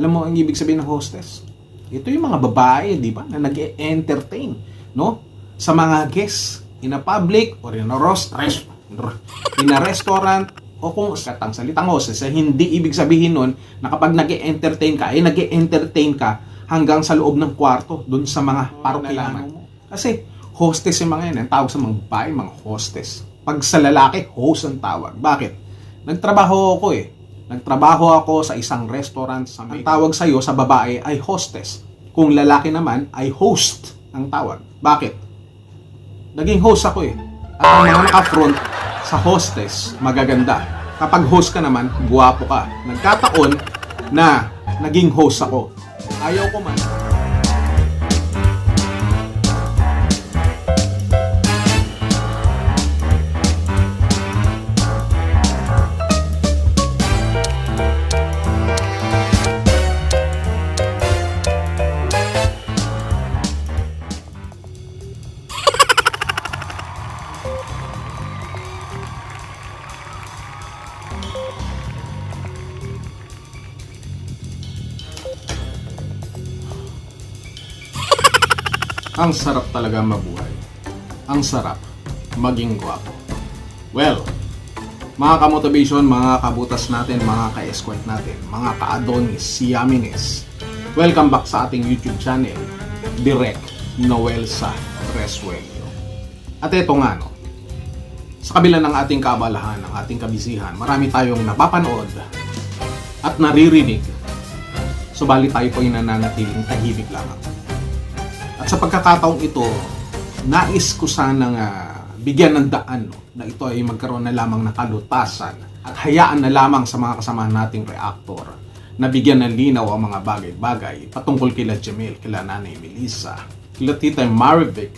Alam mo ang ibig sabihin ng hostess? Ito yung mga babae, di ba, na nag-entertain, no? Sa mga guests in a public or in a roast, res, in a restaurant o kung katang salitang hostess, eh, hindi ibig sabihin nun na kapag nag entertain ka, ay nag entertain ka hanggang sa loob ng kwarto, dun sa mga parokilaman. Kasi hostess yung mga yan, ang tawag sa mga babae, mga hostess. Pag sa lalaki, host ang tawag. Bakit? Nagtrabaho ako eh. Nagtrabaho ako sa isang restaurant. Sa ang tawag sa'yo sa babae ay hostess. Kung lalaki naman ay host ang tawag. Bakit? Naging host ako eh. At ang mga naka-front sa hostess, magaganda. Kapag host ka naman, guwapo ka. Nagkataon na naging host ako. Ayaw ko man. Ang sarap talaga mabuhay. Ang sarap maging gwapo. Well, mga ka-motivation, mga kabutas natin, mga ka-escort natin, mga ka-adonis, siyamines, welcome back sa ating YouTube channel, Direct Noel sa Resuello. At ito nga, no, sa kabila ng ating kabalahan, ng ating kabisihan, marami tayong napapanood at naririnig. Subalit tayo po ay nananatiling tahimik lamang. Sa pagkakataong ito, nais ko sanang ah, bigyan ng daan no, na ito ay magkaroon na lamang ng kalutasan at hayaan na lamang sa mga kasamahan nating reactor na bigyan ng linaw ang mga bagay-bagay patungkol kila Jamil, kila Nanay Melissa, kila Tita Marivic,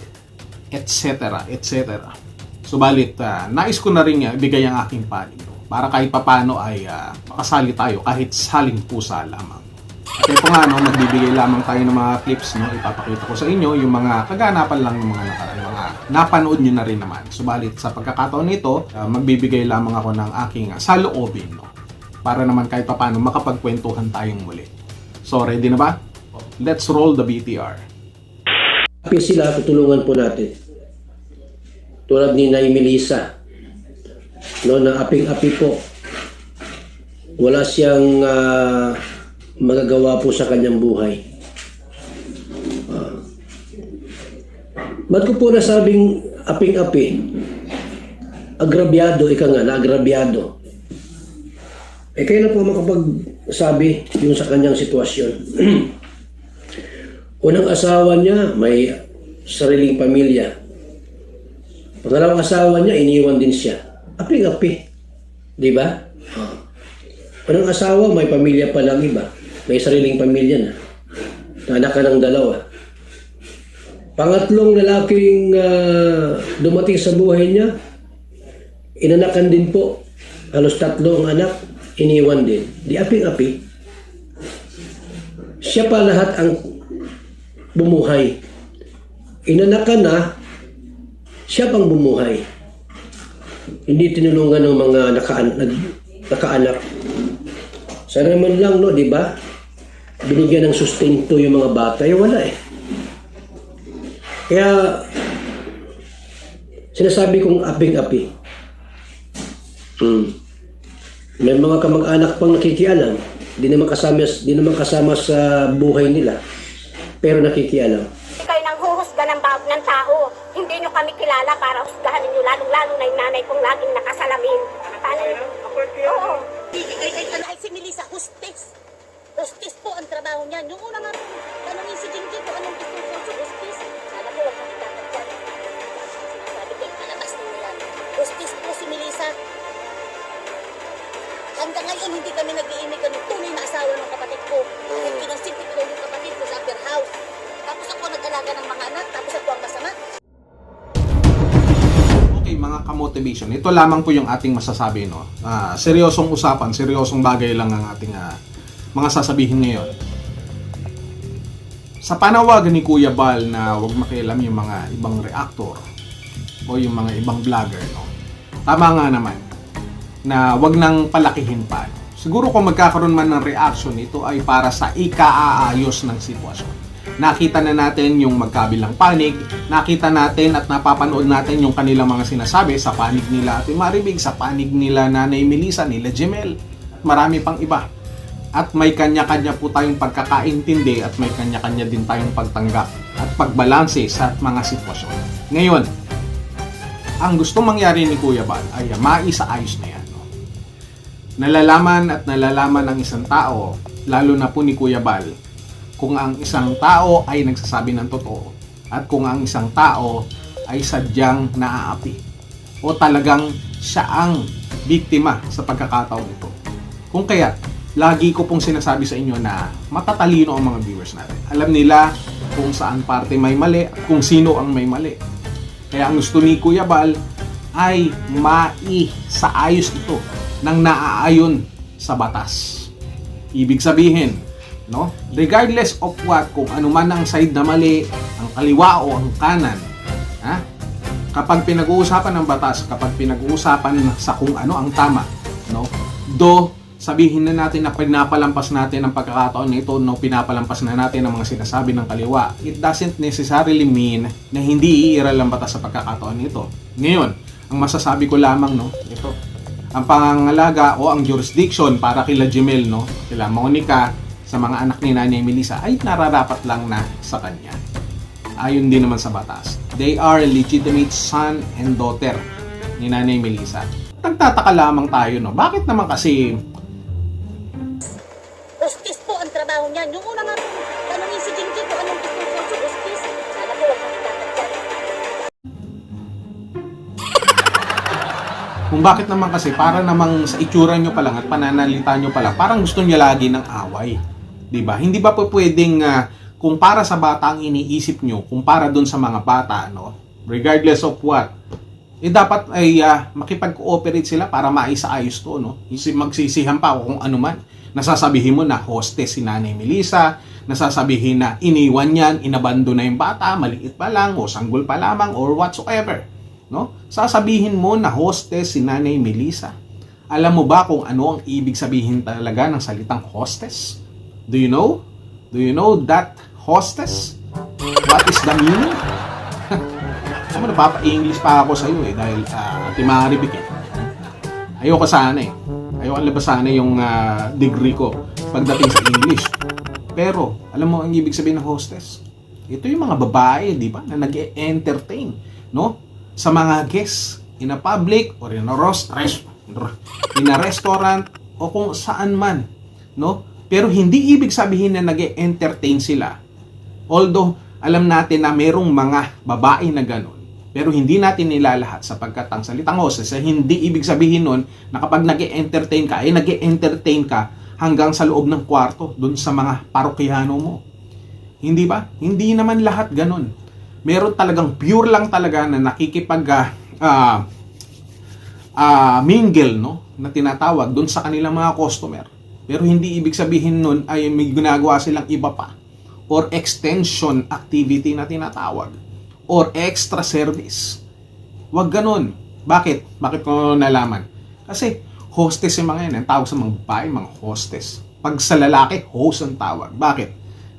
etc. etc. Subalit, ah, nais ko na rin ah, ibigay ang aking panig para kahit papano ay ah, makasali tayo kahit saling pusa lamang. At ito nga, no, magbibigay lamang tayo ng mga clips, no, ipapakita ko sa inyo yung mga kaganapan lang ng mga nakaraan, mga napanood nyo na rin naman. Subalit sa pagkakataon nito, ah, magbibigay lamang ako ng aking uh, saloobin, no, para naman kahit papano makapagkwentuhan tayong muli. So, ready na ba? Let's roll the BTR. Happy sila, tutulungan po natin. Tulad ni Nay Melissa, no, na aping-api po. Wala siyang ah, magagawa po sa kanyang buhay. Ah. Ba't ko po nasabing aping-api? Agrabyado, ika nga, na-agrabyado. Eh, kailan po makapagsabi yung sa kanyang sitwasyon? Unang asawa niya, may sariling pamilya. Pangalawang asawa niya, iniwan din siya. Api-api. Di ba? Unang asawa, may pamilya pa lang iba. May sariling pamilya na. Anak ka ng dalawa. Pangatlong lalaking ah, dumating sa buhay niya, inanakan din po. Halos tatlo ang anak, iniwan din. Di aping-api. Siya pa lahat ang bumuhay. Inanakan na, siya pang bumuhay. Hindi tinulungan ng mga nakaan, nag- nakaanak. Sana naman lang, no, di ba? Binigyan ng sustento yung mga bata. Eh, wala eh. Kaya, sinasabi kong aping-api. Hmm. May mga kamag-anak pang nakikialam. Di naman kasama, di naman kasama sa buhay nila. Pero nakikialam. Hindi kayo nang huhusga ng bawat ng tao. Hindi nyo kami kilala para husgahan ninyo, lalong-lalo na yung nanay kong laging nakasalamin. Paano yun? Oo. Ay, si Melissa, hostess. Hostess po ang trabaho niya. Yung una nga, tanongin si Jinky kung anong gusto ko sa hostess. Sana po, huwag kami tatagyan. Sabi ko, palabas ninyo yan. Hostess po si Melissa. Hanggang ngayon, hindi kami nag-iimig ng tunay na asawa ng kapatid ko. Yung kinonsinti ko yung kapatid ko sa upper house. Tapos ako nag-alaga ng mga anak, tapos ako ang masama. Okay, mga ka-motivation, ito lamang po yung ating masasabi, no? Ah, seryosong usapan, seryosong bagay lang ang ating ah, mga sasabihin ngayon. Sa panawagan ni Kuya Bal na huwag makialam yung mga ibang reactor o yung mga ibang vlogger, no? Tama nga naman na wag nang palakihin pa. Siguro kung magkakaroon man ng reaction, ito ay para sa ikaaayos ng sitwasyon. Nakita na natin yung magkabilang panig, nakita natin at napapanood natin yung kanilang mga sinasabi sa panig nila Ate Maribig, sa panig nila Nanay Melissa, nila Jemel, marami pang iba. At may kanya-kanya po tayong pagkakaintindi at may kanya-kanya din tayong pagtanggap at pagbalanse sa mga sitwasyon. Ngayon, ang gusto mangyari ni Kuya Bal ay maisaayos na yan. No? Nalalaman at nalalaman ng isang tao, lalo na po ni Kuya Bal, kung ang isang tao ay nagsasabi ng totoo at kung ang isang tao ay sadyang naaapi o talagang siya ang biktima sa pagkakataon ito. Kung kaya, lagi ko pong sinasabi sa inyo na matatalino ang mga viewers natin. Alam nila kung saan parte may mali at kung sino ang may mali. Kaya ang gusto ni Kuya Bal ay mai-saayos ito ng naaayon sa batas. Ibig sabihin, no? Regardless of what, kung ano man ang side na mali, ang kaliwa o ang kanan, ha? Kapag pinag-uusapan ng batas, kapag pinag-uusapan sa kung ano ang tama, no? Do sabihin na natin na pinapalampas natin ang pagkakataon nito no pinapalampas na natin ang mga sinasabi ng kaliwa. It doesn't necessarily mean na hindi iiral ang batas sa pagkakataon nito ngayon ang masasabi ko lamang no ito. Ang pangangalaga o ang jurisdiction para kila Jemel no kila Monica sa mga anak ni Nanay Melissa ay nararapat lang na sa kanya. Ayon din naman sa batas they are legitimate son and daughter ni Nanay Melissa. Nagtataka lamang tayo no. Bakit naman kasi niyan. Yung una nga, tanongin si Jinky kung anong gusto ko sa hostis. Sana po. Kung bakit naman kasi para namang sa itsura nyo pa lang at pananalita nyo pa lang, parang gusto nyo lagi ng away. ba? Hindi ba po pwedeng ah, kung para sa bata ang iniisip nyo, kung para doon sa mga bata, no? Regardless of what, eh dapat ay ah, makipag-cooperate sila para maisaayos to, no? Magsisihan pa kung ano man. Nasasabihin mo na hostess si Nanay Melissa, nasasabihin na iniwan yan, inabando na yung bata, maliit pa lang, o sanggol pa lamang, or whatsoever. No? Sasabihin mo na hostess si Nanay Melissa. Alam mo ba kung ano ang ibig sabihin talaga ng salitang hostess? Do you know? Do you know that hostess? What is the meaning? Alam mo, napapa-English pa ako sa iyo eh dahil uh, timaribik eh. Ayoko sana eh. Ayoko labas sana yung ah, degree ko pagdating sa English. Pero, alam mo ang ibig sabihin ng hostess? Ito yung mga babae, di ba, na nag-entertain, no? Sa mga guests in a public or in a roast, res, in a restaurant o kung saan man, no? Pero hindi ibig sabihin na nag-entertain sila. Although, alam natin na merong mga babae na ganun. Pero hindi natin nilalahat sapagkat ang salitang hostess ay hindi ibig sabihin nun na kapag nag entertain ka, ay nag entertain ka hanggang sa loob ng kwarto dun sa mga parokyano mo. Hindi ba? Hindi naman lahat ganun. Meron talagang pure lang talaga na nakikipag ah, ah, mingle no na tinatawag dun sa kanilang mga customer. Pero hindi ibig sabihin nun ay may ginagawa silang iba pa or extension activity na tinatawag or extra service. Huwag ganun. Bakit? Bakit ko nalaman? Kasi hostess yung mga yan. Ang tawag sa mga babae, mga hostess. Pag sa lalaki, host ang tawag. Bakit?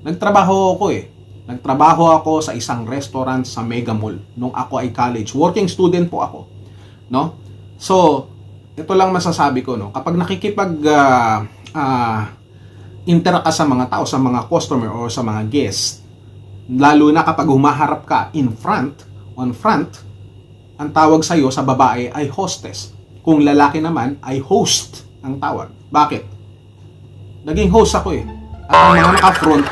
Nagtrabaho ako eh. Nagtrabaho ako sa isang restaurant sa Mega Mall nung ako ay college. Working student po ako. No? So, ito lang masasabi ko, no? Kapag nakikipag ah, ah, interact ka sa mga tao, sa mga customer or sa mga guest, lalo na kapag humaharap ka in front, on front, ang tawag sa iyo sa babae ay hostess. Kung lalaki naman ay host ang tawag. Bakit? Naging host ako eh. At ang mga naka-front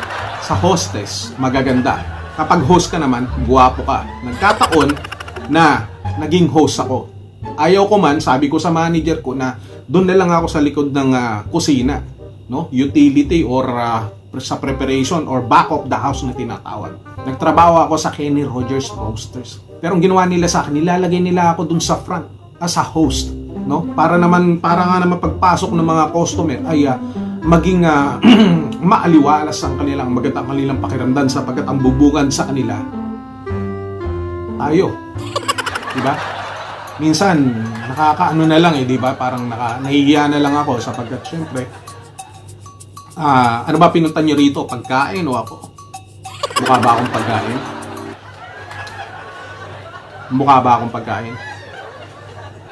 sa hostess, magaganda. Kapag host ka naman, guwapo ka. Nagkataon na naging host ako. Ayaw ko man, sabi ko sa manager ko na doon na lang ako sa likod ng ah, kusina, no? Utility or ah, sa preparation or back of the house na tinatawag. Nagtrabaho ako sa Kenny Rogers Roasters. Pero ang ginawa nila sa akin, nilalagay nila ako dun sa front as a host, no? Para naman para nga naman pagpasok ng mga customer ay ah, maging ah, maaliwalas ang kanilang magandang kanilang pakiramdam sapagkat ang bubungan sa kanila tayo. Diba? minsan nakakaano na lang eh, 'di ba? Parang naka nahihiya na lang ako sapagkat syempre ah ano ba pinunta niyo rito? Pagkain o ako? Mukha ba akong pagkain? Mukha ba akong pagkain?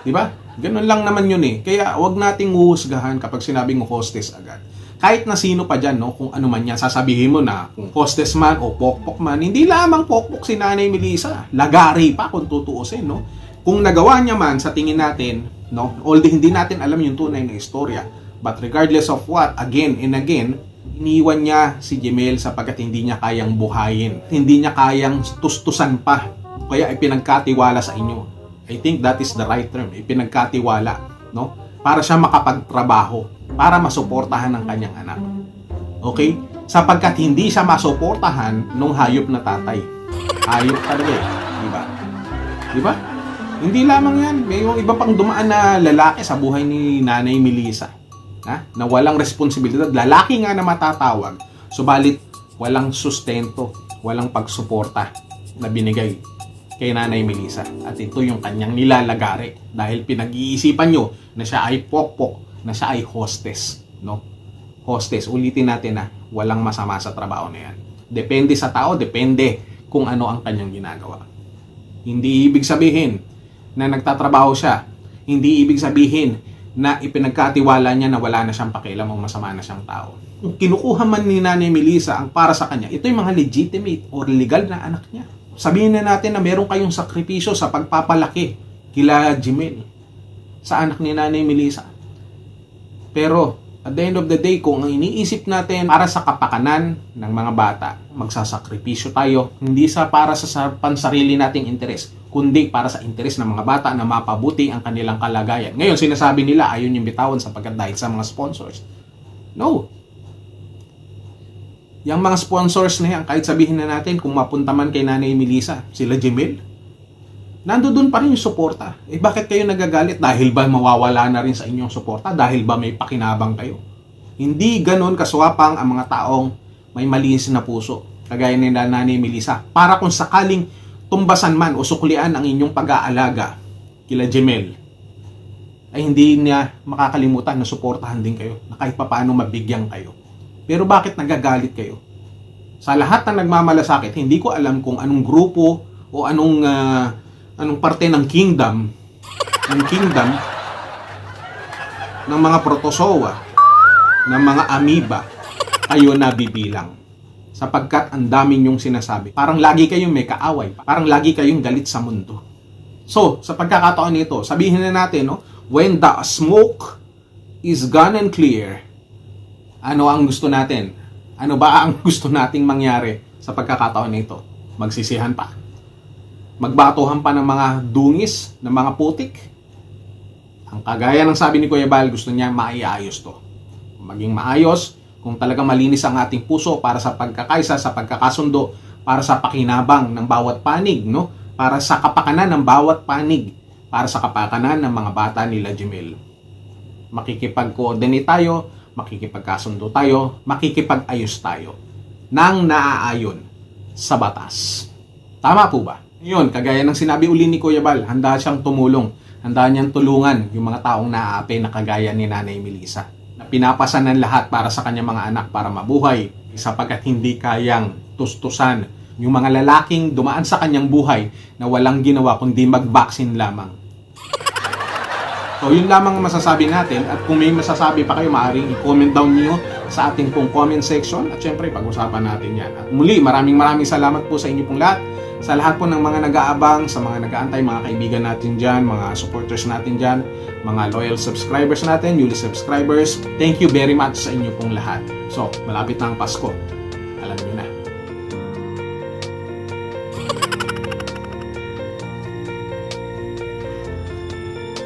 'Di ba? Ganun lang naman yun eh. Kaya wag nating huhusgahan kapag sinabing hostess agad. Kahit na sino pa dyan, no, kung ano man yan, sasabihin mo na kung hostess man o pokpok man, hindi lamang pokpok si Nanay Melissa. Lagari pa kung tutuusin, no? Kung nagawa niya man sa tingin natin, no, although hindi natin alam yung tunay na istorya, but regardless of what, again and again, iniwan niya si Jemel sapagkat hindi niya kayang buhayin. Hindi niya kayang tustusan pa. Kaya ipinagkatiwala sa inyo. I think that is the right term. Ipinagkatiwala, no? Para siya makapagtrabaho, para masuportahan ng kanyang anak. Okay? Sapagkat hindi siya masuportahan nung hayop na tatay. Hayop talaga eh. Di ba? Di ba? Hindi lamang yan. May iba pang dumaan na lalaki sa buhay ni Nanay Melissa. Ha? Na walang responsibilidad. Lalaki nga na matatawag. Subalit, walang sustento, walang pagsuporta na binigay kay Nanay Melissa. At ito yung kanyang nilalagari dahil pinag-iisipan nyo na siya ay pokpok, na siya ay hostess. No? Hostess, ulitin natin na walang masama sa trabaho na yan. Depende sa tao, depende kung ano ang kanyang ginagawa. Hindi ibig sabihin na nagtatrabaho siya. Hindi ibig sabihin na ipinagkatiwala niya na wala na siyang pakialam o masama na siyang tao. Kung kinukuha man ni Nanay Melissa ang para sa kanya, ito yung mga legitimate or legal na anak niya. Sabihin na natin na meron kayong sakripisyo sa pagpapalaki kila Jimel sa anak ni Nanay Melissa. Pero at the end of the day, kung ang iniisip natin para sa kapakanan ng mga bata, magsasakripisyo tayo, hindi sa para sa, sa pansarili nating interes, kundi para sa interes ng mga bata na mapabuti ang kanilang kalagayan. Ngayon, sinasabi nila ayaw yung bitawan sapagkat dahil sa mga sponsors. No. Yung mga sponsors na yan, kahit sabihin na natin kung mapunta man kay Nanay Melissa, sila Jemel, nandoon pa rin yung suporta. Eh bakit kayo nagagalit? Dahil ba mawawala na rin sa inyong suporta? Dahil ba may pakinabang kayo? Hindi ganon kaswapang ang mga taong may malinis na puso. Kagaya ni Nanay Melissa. Para kung sakaling tumbasan man o suklian ang inyong pag-aalaga kila Jemel, ay hindi niya makakalimutan na suportahan din kayo na kahit papaano mabigyan kayo. Pero bakit nagagalit kayo? Sa lahat ng nagmamalasakit, hindi ko alam kung anong grupo o anong ah, anong parte ng kingdom ng kingdom ng mga protozoa ng mga amoeba kayo nabibilang sapagkat ang dami niyong sinasabi. Parang lagi kayong may kaaway. Parang lagi kayong galit sa mundo. So, sa pagkakataon nito, sabihin na natin, no, when the smoke is gone and clear, ano ang gusto natin? Ano ba ang gusto nating mangyari sa pagkakataon nito? Magsisihan pa? Magbatuhan pa ng mga dungis, ng mga putik? Ang kagaya ng sabi ni Kuya Bal, gusto niya maiayos to. Maging maayos, kung talagang malinis ang ating puso para sa pagkakaisa, sa pagkakasundo, para sa pakinabang ng bawat panig, no? Para sa kapakanan ng bawat panig, para sa kapakanan ng mga bata nila Jemel. Makikipag-coordinate tayo, makikipagkasundo tayo, makikipag-ayos tayo nang naaayon sa batas. Tama po ba? Ngayon, kagaya ng sinabi uli ni Kuya Bal, handa siyang tumulong, handa niyang tulungan yung mga taong naaapi na kagaya ni Nanay Melissa na pinapasan ng lahat para sa kanyang mga anak para mabuhay sapagkat hindi kayang tustusan yung mga lalaking dumaan sa kanyang buhay na walang ginawa kundi mag-vaccine lamang. So, yun lamang ang masasabi natin at kung may masasabi pa kayo, maaaring i-comment down niyo sa ating pong comment section at syempre pag-usapan natin yan. At muli, maraming maraming salamat po sa inyo pong lahat sa lahat po ng mga nag-aabang, sa mga nag-aantay, mga kaibigan natin dyan, mga supporters natin dyan, mga loyal subscribers natin, newly subscribers, thank you very much sa inyo pong lahat. So, malapit na ang Pasko.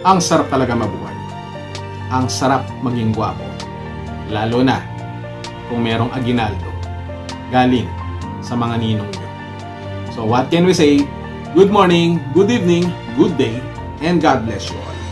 Ang sarap talaga mabuhay. Ang sarap maging gwapo. Lalo na kung merong aginaldo galing sa mga ninong nyo. So what can we say? Good morning, good evening, good day, and God bless you all.